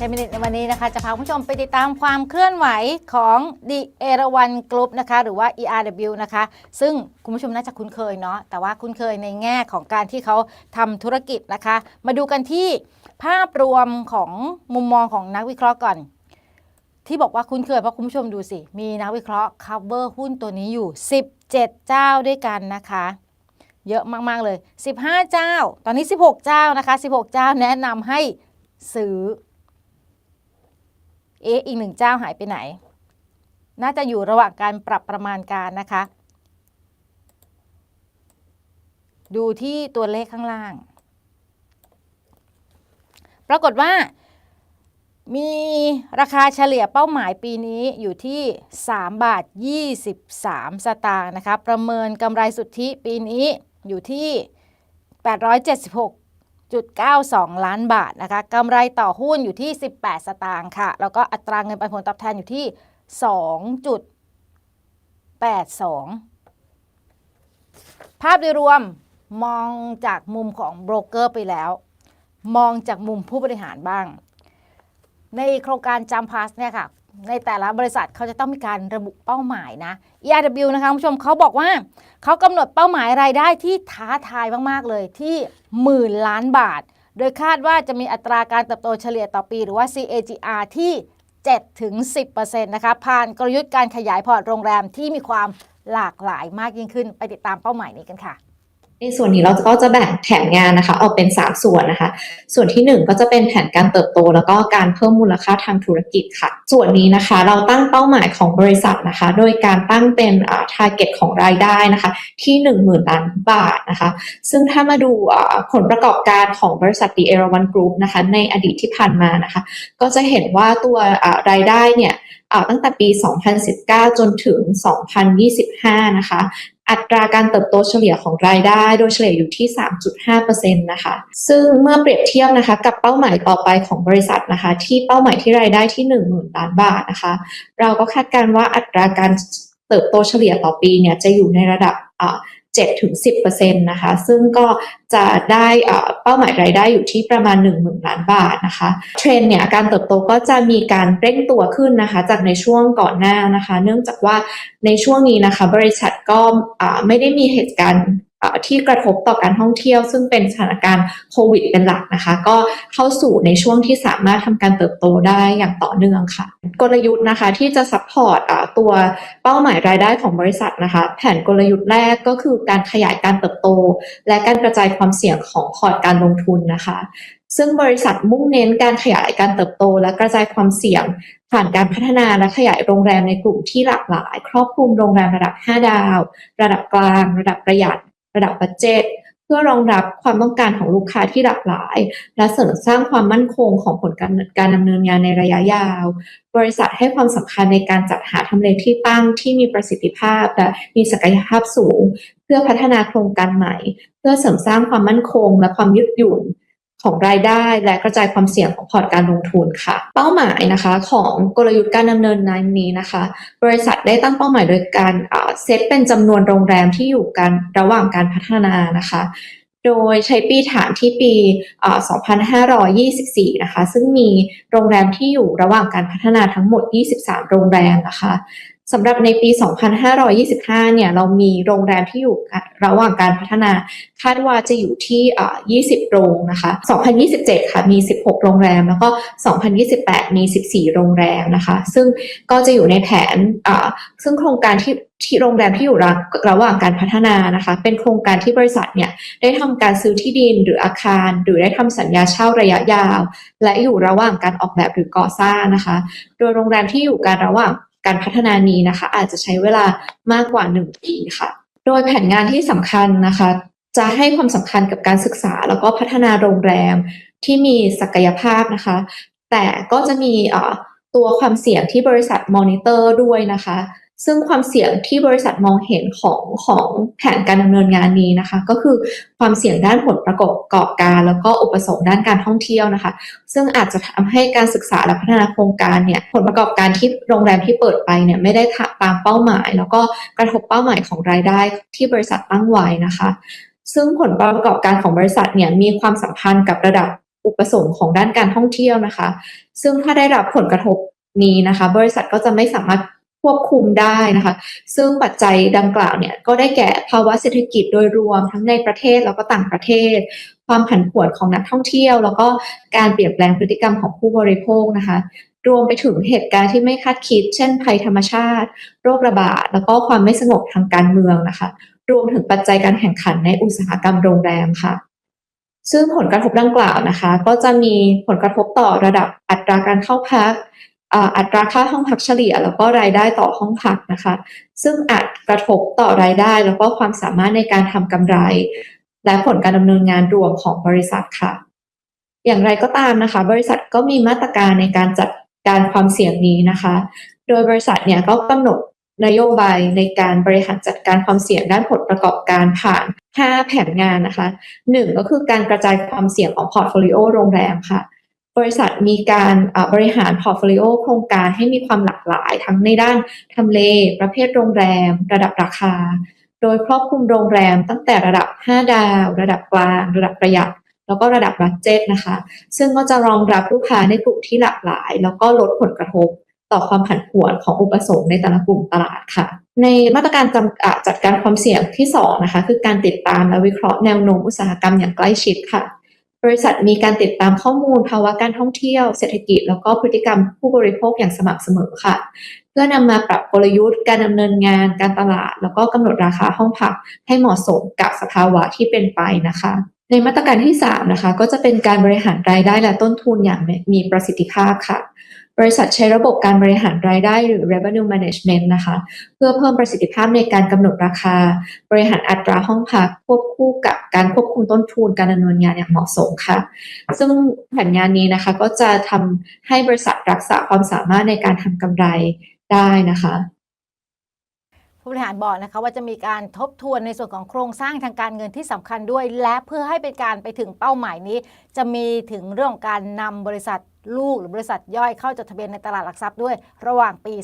10 minutes ในวันนี้นะคะ จะพาคุณผู้ชมไปติดตามความเคลื่อนไหวของ The e r a w a n Group นะคะ หรือว่า ERW นะคะ ซึ่งคุณผู้ชมน่าจะคุ้นเคยเนาะแต่ว่าคุ้นเคยในแง่ของการที่เขาทำธุรกิจนะคะ มาดูกันที่ภาพรวมของมุมมองของนักวิเคราะห์ก่อน ที่บอกว่าคุ้นเคยเพราะคุณผู้ชมดูสิ มีนักวิเคราะห์ cover หุ้นตัวนี้อยู่ 17 เจ้าด้วยกันนะคะเยอะมาก ๆ เลย 15 เจ้า ตอนนี้ 16 เจ้านะคะ 16 เจ้าแนะนำให้ซื้อ เอ๊ะอีกหนึ่งเจ้าหายไปไหน น่าจะอยู่ระหว่างการปรับประมาณการนะคะ ดูที่ตัวเลขข้างล่าง ปรากฏว่า มีราคาเฉลี่ยเป้าหมายปีนี้อยู่ที่ 3 บาท 23 สตางค์นะคะ ประเมินกำไรสุทธิปีนี้อยู่ที่ 1.92 ล้านบาทนะคะกำไรต่อหุ้นอยู่ที่ 18 สตางค์ค่ะ แล้วก็อัตราเงินปันผลตอบแทนอยู่ที่ 2.82 ภาพโดยรวมมองจากมุมของโบรกเกอร์ไปแล้ว มองจากมุมผู้บริหารบ้าง ในโครงการจัมพาสเนี่ยค่ะ ในแต่ละบริษัทเขาจะต้องมีการระบุเป้าหมายนะ ERW นะคะคุณผู้ชมเขาบอกว่าเขากำหนดเป้าหมายรายได้ที่ท้าทายมากๆเลยที่หมื่นล้านบาท โดยคาดว่าจะมีอัตราการเติบโตเฉลี่ยต่อปี หรือว่า CAGR ที่7-10%นะคะผ่านกลยุทธ์การขยายพอร์ตโรงแรมที่มีความหลากหลายมากยิ่งขึ้น ไปติดตามเป้าหมายนี้กันค่ะ ในส่วนนี้เราก็จะแบ่งแผนงานนะคะออกเป็น 3 ส่วนนะคะ ส่วนที่ 1 ก็จะเป็นแผนการเติบโต แล้วก็การเพิ่มมูลค่าทางธุรกิจค่ะ ส่วนนี้นะคะเราตั้งเป้าหมายของบริษัทนะคะ โดยการตั้งเป็นอ่า target ของรายได้นะคะ ที่ 10,000ล้านบาทนะคะ ซึ่งถ้ามาดูอ่าผลประกอบการของบริษัท The Erawan Group นะคะในอดีตที่ผ่านมานะคะ ก็จะเห็นว่าตัวอ่ารายได้เนี่ยอ่าตั้งแต่ปี 2019 จนถึง 2025 นะคะ อัตราการเติบโตเฉลี่ยของรายได้ โดยเฉลี่ยอยู่ที่ 3.5%นะคะ ซึ่งเมื่อเปรียบเทียบนะคะกับเป้าหมายต่อไปของบริษัทนะคะ ที่เป้าหมายที่รายได้ที่ 10,000 ล้านบาทนะคะ เราก็คาดการณ์ว่าอัตราการเติบโตเฉลี่ยต่อปีเนี่ยจะอยู่ในระดับอ่า 7-10%นะคะ ซึ่งก็จะได้เป้าหมายรายได้อยู่ที่ประมาณ 10,000 ล้านบาทนะคะ เทรนเนี่ยการเติบโตก็จะมีการเร่งตัวขึ้นนะคะ จากในช่วงก่อนหน้านะคะ เนื่องจากว่าในช่วงนี้นะคะ บริษัทก็ไม่ได้มีเหตุการณ์ ที่กระทบต่อการท่องเที่ยว ซึ่งเป็นสถานการณ์โควิดเป็นหลักนะคะ ก็เข้าสู่ในช่วงที่สามารถทำการเติบโตได้อย่างต่อเนื่องค่ะ กลยุทธ์นะคะที่จะซัพพอร์ตตัวเป้าหมายรายได้ของบริษัทนะคะ แผนกลยุทธ์แรกก็คือการขยายการเติบโต และการกระจายความเสี่ยงของพอร์ตการลงทุนนะคะ ซึ่งบริษัทมุ่งเน้นการขยายการเติบโต และกระจายความเสี่ยงผ่านการพัฒนาและขยายโรงแรมในกลุ่มที่หลากหลาย ครอบคลุมโรงแรมระดับ 5 ดาว ระดับกลาง ระดับประหยัด ระดับบัจเจตเพื่อรองรับความต้องการของลูกค้าที่หลากหลาย และเสริมสร้างความมั่นคงของผลการการดำเนินงานในระยะยาว บริษัทให้ความสำคัญในการจัดหาทำเลที่ตั้งที่มีประสิทธิภาพและมีศักยภาพสูง เพื่อพัฒนาโครงการใหม่ เพื่อเสริมสร้างความมั่นคงและความยืดหยุ่น ของรายได้และกระจายความเสี่ยงของพอร์ตการลงทุนค่ะ เป้าหมายนะคะของกลยุทธ์การดำเนินงานนี้นะคะ บริษัทได้ตั้งเป้าหมายโดยการเซตเป็นจำนวนโรงแรมที่อยู่กันระหว่างการพัฒนานะคะ โดยใช้ปีฐานที่ปีอ่า2524 นะคะ ซึ่งมีโรงแรมที่อยู่ระหว่างการพัฒนาทั้งหมด 23 โรงแรมนะคะสำหรับในปี 2525 เนี่ย เรามีโรงแรมที่อยู่ระหว่างการพัฒนา คาดว่าจะอยู่ที่ 20 โรงนะคะ 2027 ค่ะ มี 16 โรงแรม แล้วก็ 2028 มี 14 โรงแรมนะคะ ซึ่งก็จะอยู่ในแผน ซึ่งโครงการที่ที่โรงแรมที่อยู่ระระหว่างการพัฒนานะคะ เป็นโครงการที่บริษัทเนี่ยได้ทำการซื้อที่ดินหรืออาคาร หรือได้ทำสัญญาเช่าระยะยาว และอยู่ระหว่างการออกแบบหรือก่อสร้างนะคะ โดยโรงแรมที่อยู่การระหว่าง การพัฒนานี้นะคะ อาจจะใช้เวลามากกว่า 1 ปีค่ะ โดยแผนงานที่สำคัญนะคะ จะให้ความสำคัญกับการศึกษา แล้วก็พัฒนาโรงแรมที่มีศักยภาพนะคะ แต่ก็จะมีตัวความเสี่ยงที่บริษัทมอนิเตอร์ด้วยนะคะ ซึ่งความเสี่ยงที่บริษัทมองเห็นของของแผนการดำเนินงานนี้นะคะ ก็คือความเสี่ยงด้านผลประกอบการ แล้วก็อุปสงค์ด้านการท่องเที่ยวนะคะ ซึ่งอาจจะทำให้การศึกษาและพัฒนาโครงการเนี่ยผลประกอบการที่โรงแรมที่เปิดไปเนี่ยไม่ได้ตามเป้าหมาย แล้วก็กระทบเป้าหมายของรายได้ที่บริษัทตั้งไว้นะคะ ซึ่งผลประกอบการของบริษัทเนี่ยมีความสัมพันธ์กับระดับอุปสงค์ของด้านการท่องเที่ยวนะคะ ซึ่งถ้าได้รับผลกระทบนี้นะคะ บริษัทก็จะไม่สามารถ ควบคุมได้นะคะ ซึ่งปัจจัยดังกล่าวเนี่ยก็ได้แก่ภาวะเศรษฐกิจโดยรวมทั้งในประเทศแล้วก็ต่างประเทศ ความผันผวนของนักท่องเที่ยว แล้วก็การเปลี่ยนแปลงพฤติกรรมของผู้บริโภคนะคะ รวมไปถึงเหตุการณ์ที่ไม่คาดคิด เช่น ภัยธรรมชาติ โรคระบาดแล้วก็ความไม่สงบทางการเมืองนะคะ รวมถึงปัจจัยการแข่งขันในอุตสาหกรรมโรงแรมค่ะซึ่งผลกระทบดังกล่าวนะคะ ก็จะมีผลกระทบต่อระดับอัตราการเข้าพัก อ่าอัตราค่าห้องพักเฉลี่ย แล้วก็รายได้ต่อห้องพักนะคะ ซึ่งอาจกระทบต่อรายได้ แล้วก็ความสามารถในการทำกำไร และผลการดำเนินงานรวมของบริษัทค่ะ อย่างไรก็ตามนะคะ บริษัทก็มีมาตรการในการจัดการความเสี่ยงนี้นะคะ โดยบริษัทเนี่ยก็กำหนดนโยบายในการบริหารจัดการความเสี่ยงด้านผลประกอบการผ่าน 5 แผนงานนะคะหนึ่งก็คือการกระจายความเสี่ยงของพอร์ตโฟลิโอโรงแรมค่ะ บริษัทมีการบริหารพอร์ตโฟลิโอโครงการให้มีความหลากหลาย ทั้งในด้านทำเล ประเภทโรงแรม ระดับราคา โดยครอบคลุมโรงแรมตั้งแต่ระดับ 5 ดาว ระดับกลาง ระดับประหยัด แล้วก็ระดับบัดเจ็ตนะคะ ซึ่งก็จะรองรับลูกค้าในกลุ่มที่หลากหลาย แล้วก็ลดผลกระทบต่อความผันผวนของอุปสงค์ในแต่ละกลุ่มตลาดค่ะ ในมาตรการจำกัดจัดการความเสี่ยงที่สองนะคะคือการติดตามและวิเคราะห์แนวโน้มอุตสาหกรรมอย่างใกล้ชิดค่ะ บริษัทมีการติดตามข้อมูลภาวะการท่องเที่ยว เศรษฐกิจ แล้วก็พฤติกรรมผู้บริโภคอย่างสม่ำเสมอค่ะ เพื่อนำมาปรับกลยุทธ์การดำเนินงาน การตลาด แล้วก็กำหนดราคาห้องพักให้เหมาะสมกับสภาวะที่เป็นไปนะคะ ในมาตรการที่3นะคะก็จะเป็นการบริหารรายได้และต้นทุนอย่างมีประสิทธิภาพค่ะ บริษัทใช้ระบบการบริหารรายได้หรือ revenue management นะคะ เพื่อเพิ่มประสิทธิภาพในการกำหนดราคา บริหารอัตราห้องพักควบคู่กับการควบคุมต้นทุนการดำเนินงานอย่างเหมาะสมค่ะ ซึ่งแผนงานนี้นะคะก็จะทำให้บริษัทรักษาความสามารถในการทำกำไรได้นะคะผู้บริหารบอกนะคะว่าจะมีการทบทวนในส่วนของโครงสร้างทางการเงินที่สำคัญด้วย และเพื่อให้เป็นการไปถึงเป้าหมายนี้ จะมีถึงเรื่องของการนำบริษัท ลูกหรือบริษัทย่อยเข้าจดทะเบียนในตลาดหลักทรัพย์ด้วย ระหว่างปี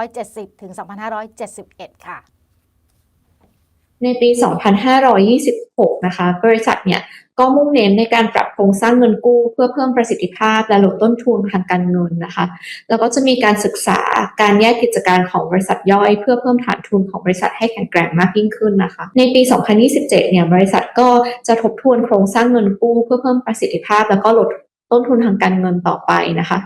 2570 ถึง 2571 ค่ะ ในปี 2526 นะคะ บริษัทเนี่ยก็มุ่งเน้นในการปรับโครงสร้างเงินกู้ เพื่อเพิ่มประสิทธิภาพและลดต้นทุนทางการเงินนะคะ แล้วก็จะมีการศึกษาการแยกกิจการของบริษัทย่อย เพื่อเพิ่มฐานทุนของบริษัทให้แข็งแกร่งมากยิ่งขึ้นนะคะ ในปี 2027 เนี่ยบริษัทก็จะทบทวนโครงสร้างเงินกู้ เพื่อเพิ่มประสิทธิภาพ แล้วก็ลด ต้นทุนทางการเงินต่อไปนะคะ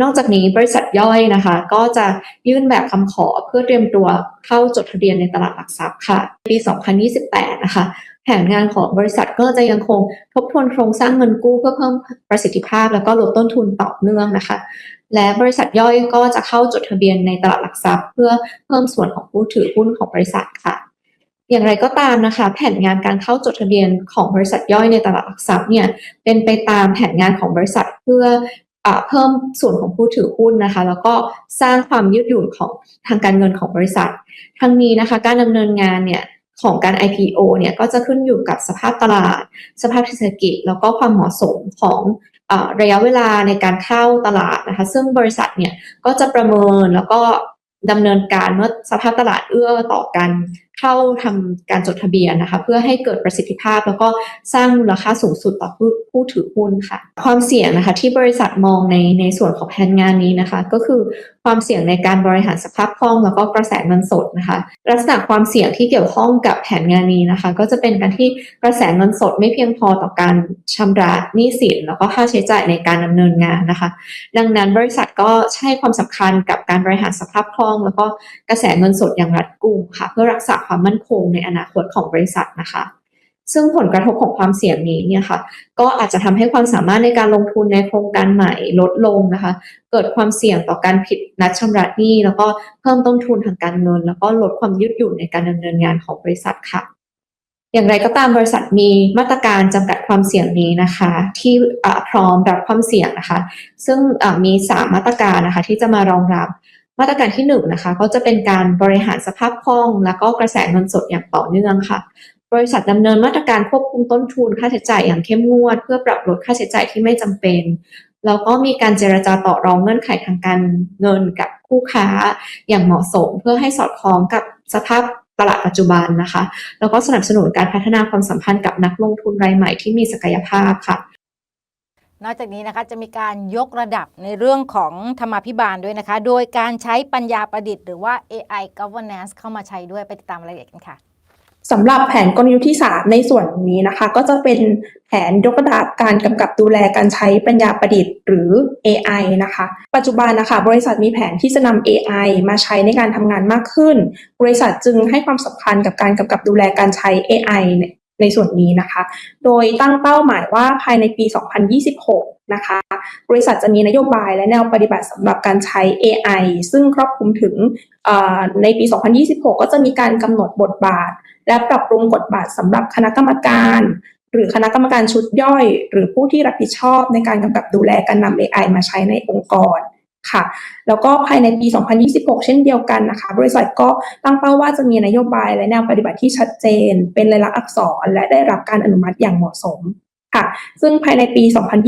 นอกจากนี้บริษัทย่อยนะคะ ก็จะยื่นแบบคำขอเพื่อเตรียมตัวเข้าจดทะเบียนในตลาดหลักทรัพย์ค่ะปี 2028 นะคะแผนงานของบริษัทก็จะยังคงทบทวนโครงสร้างเงินกู้เพื่อเพิ่มประสิทธิภาพ แล้วก็ลดต้นทุนต่อเนื่องนะคะ และบริษัทย่อยก็จะเข้าจดทะเบียนในตลาดหลักทรัพย์ เพื่อเพิ่มส่วนของผู้ถือหุ้นของบริษัทค่ะ อย่างไรก็ตามนะคะ แผนงานการเข้าจดทะเบียนของบริษัทย่อยในตลาดหลักทรัพย์เนี่ยเป็นไปตามแผนงานของบริษัทเพื่ออเพิ่มส่วนของผู้ถือหุ้นนะคะ แล้วก็สร้างความยืดหยุ่นของทางการเงินของบริษัท ทั้งนี้นะคะ การดำเนินงานเนี่ยของการ IPO เนี่ยก็จะขึ้นอยู่กับสภาพตลาด สภาพเศรษฐกิจ แล้วก็ความเหมาะสมของอระยะเวลาในการเข้าตลาดนะคะ ซึ่งบริษัทเนี่ยก็จะประเมินแล้วก็ดำเนินการเมื่อสภาพตลาดเอื้อต่อการ เข้าทำการจดทะเบียนนะคะ เพื่อให้เกิดประสิทธิภาพ แล้วก็สร้างมูลค่าสูงสุดต่อผู้ผู้ถือหุ้นค่ะ ความเสี่ยงนะคะ ที่บริษัทมองในในส่วนของแผนงานนี้นะคะ ก็คือความเสี่ยงในการบริหารสภาพคล่องแล้วก็กระแสเงินสดนะคะ ลักษณะความเสี่ยงที่เกี่ยวข้องกับแผนงานนี้นะคะ ก็จะเป็นการที่กระแสเงินสดไม่เพียงพอต่อการชำระหนี้สินแล้วก็ค่าใช้จ่ายในการดำเนินงานนะคะ ดังนั้นบริษัทก็ให้ความสำคัญกับการบริหารสภาพคล่อง แล้วก็กระแสเงินสดอย่างรัดกุมค่ะ เพื่อรักษาความมั่นคงในอนาคตของบริษัทนะคะ ซึ่งผลกระทบของความเสี่ยงนี้เนี่ยค่ะ ก็อาจจะทำให้ความสามารถในการลงทุนในโครงการใหม่ลดลงนะคะ เกิดความเสี่ยงต่อการผิดนัดชำระหนี้ แล้วก็เพิ่มต้นทุนทางการเงิน แล้วก็ลดความยืดหยุ่นในการดำเนินงานของบริษัทค่ะอย่างไรก็ตามบริษัทมีมาตรการจำกัดความเสี่ยงนี้นะคะ ที่พร้อมรับความเสี่ยงนะคะ ซึ่งอ่ามี 3 มาตรการนะคะ ที่จะมารองรับ มาตรการที่1นงนะคะก็จะเป็นการบริหารสภาพคล่อง แล้วก็กระแสเงินสดอย่างต่อเนื่องค่ะ บริษัทดำเนินมาตรการควบคุมต้นทุนค่าใช้จ่ายอย่างเข้มงวด เพื่อปรับลดค่าใช้จ่ายที่ไม่จำเป็นแล้วก็มีการเจรจาต่อรองเงื่อนไขทางการเงินกับคู่ค้าอย่างเหมาะสม เพื่อให้สอดคล้องกับสภาพตลาดปัจจุบันนะคะ แล้วก็สนับสนุนการพัฒนาความสัมพันธ์กับนักลงทุนรายใหม่ที่มีศักยภาพค่ะ นอกจากนี้นะคะจะมีการยกระดับในเรื่องของธรรมาภิบาลด้วยนะคะ โดยการใช้ปัญญาประดิษฐ์หรือว่า AI governance เข้ามาใช้ด้วยไปติดตามรายละเอียดกันค่ะสำหรับแผนกลยุทธ์ที่ 3 ในส่วนนี้นะคะ ก็จะเป็นแผนยกระดับการกำกับดูแลการใช้ปัญญาประดิษฐ์หรือ AI นะคะ ปัจจุบันนะคะ บริษัทมีแผนที่จะนำ AI มาใช้ในการทำงานมากขึ้น บริษัทจึงให้ความสำคัญกับการกำกับดูแลการใช้ AI ในส่วนนี้นะคะ โดยตั้งเป้าหมายว่าภายในปี 2026 นะคะ บริษัทจะมีนโยบายและแนวปฏิบัติสำหรับการใช้ AI ซึ่งครอบคลุมถึงในปี 2026 ก็จะมีการกำหนดบทบาท และปรับปรุงกฎบาทสำหรับคณะกรรมการ หรือคณะกรรมการชุดย่อย หรือผู้ที่รับผิดชอบในการกำกับดูแลการนำ AI มาใช้ในองค์กร ค่ะ แล้วก็ภายในปี 2026 เช่นเดียวกันนะคะ บริษัทก็ตั้งเป้าว่าจะมีนโยบายและแนวปฏิบัติที่ชัดเจน เป็นลายลักษณ์อักษร และได้รับการอนุมัติอย่างเหมาะสมค่ะ ซึ่งภายในปี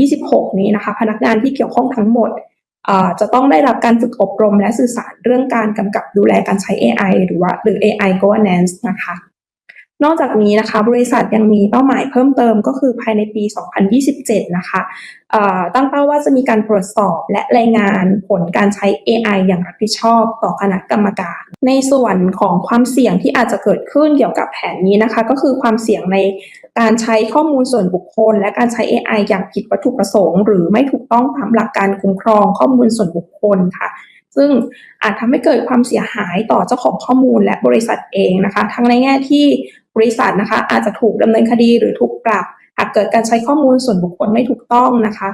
2026 นี้นะคะ พนักงานที่เกี่ยวข้องทั้งหมดจะต้องได้รับการฝึกอบรมและสื่อสารเรื่องการกำกับดูแลการใช้ AI หรือว่าหรือ AI governance นะคะ นอกจากนี้นะคะบริษัทยังมีเป้าหมายเพิ่มเติมก็คือภายในปี 2027 นะคะตั้งเป้าว่าจะมีการตรวจสอบและรายงานผลการใช้ AI อย่างรับผิดชอบต่อคณะกรรมการ ในส่วนของความเสี่ยงที่อาจจะเกิดขึ้นเกี่ยวกับแผนนี้นะคะ ก็คือความเสี่ยงในการใช้ข้อมูลส่วนบุคคล และการใช้ AI อย่างผิดวัตถุประสงค์ หรือไม่ถูกต้องตามหลักการคุ้มครองข้อมูลส่วนบุคคลค่ะ ซึ่งอาจทำให้เกิดความเสียหายต่อเจ้าของข้อมูลและบริษัทเองนะคะ ทั้งในแง่ที่บริษัทนะคะ อาจจะถูกดำเนินคดีหรือถูกปรับ หากเกิดการใช้ข้อมูลส่วนบุคคลไม่ถูกต้องนะคะ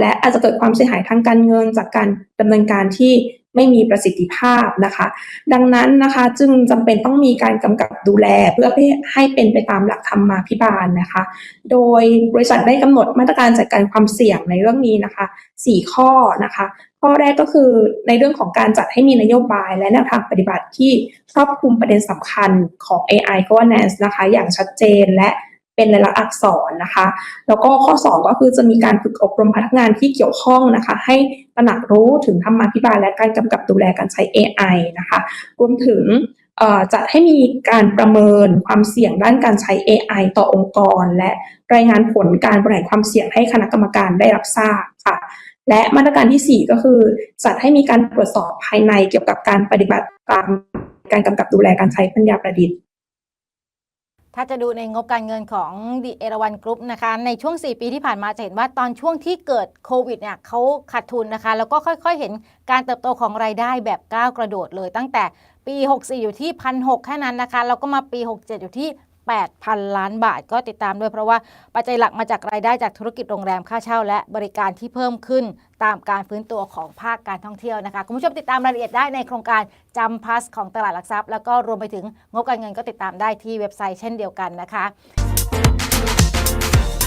และอาจจะเกิดความเสียหายทางการเงิน จากการดำเนินการที่ไม่มีประสิทธิภาพนะคะ ดังนั้นนะคะจึงจำเป็นต้องมีการกำกับดูแลเพื่อให้เป็นไปตามหลักธรรมาภิบาลนะคะ โดยบริษัทได้กำหนดมาตรการจัดการความเสี่ยงในเรื่องนี้นะคะ 4 ข้อนะคะ ข้อแรกก็คือในเรื่องของการจัดให้มีนโยบายและแนวทางปฏิบัติที่ครอบคลุมประเด็นสำคัญของ AI governance นะคะ อย่างชัดเจนและเป็นในลักษณ์อักษรนะคะ แล้วก็ข้อ 2 ก็คือจะมีการฝึกอบรมพนักงานที่เกี่ยวข้องนะคะ ให้ตระหนักรู้ถึงธรรมาภิบาลและการกำกับดูแลการใช้ AI นะคะ รวมถึงจัดให้มีการประเมินความเสี่ยงด้านการใช้ AI ต่อองค์กร และรายงานผลการบริหารความเสี่ยงให้คณะกรรมการได้รับทราบค่ะ และมาตรการทีสี่ 4 ก็คือจัดให้มีการตรวจสอบภายในเกี่ยวกับการปฏิบัติตามการกำกับดูแลการใช้ปัญญาประดิษฐ์ ถ้าจะดูในงบการเงินของดีเอราวันกรุ๊ปนะคะ ในช่วง 4 ปีที่ผ่านมาจะเห็นว่าตอนช่วงที่เกิดโควิดเนี่ยเขาขาดทุนนะคะ แล้วก็ค่อยๆ เห็นการเติบโตของรายได้แบบก้าวกระโดดเลยตั้งแต่ปี 64 อยู่ที่ 1,600แค่นั้นนะคะ แล้วก็มาปี 67 อยู่ที่ 8,000 ล้านบาทก็ติดตามด้วยเพราะว่าปัจจัยหลักมาจากรายได้จากธุรกิจโรงแรมค่าเช่า และบริการที่เพิ่มขึ้นตามการฟื้นตัวของภาคการท่องเที่ยวนะคะ คุณผู้ชมติดตามรายละเอียดได้ในโครงการจำพัสของตลาดหลักทรัพย์ แล้วก็รวมไปถึงงบการเงินก็ติดตามได้ที่เว็บไซต์เช่นเดียวกันนะคะ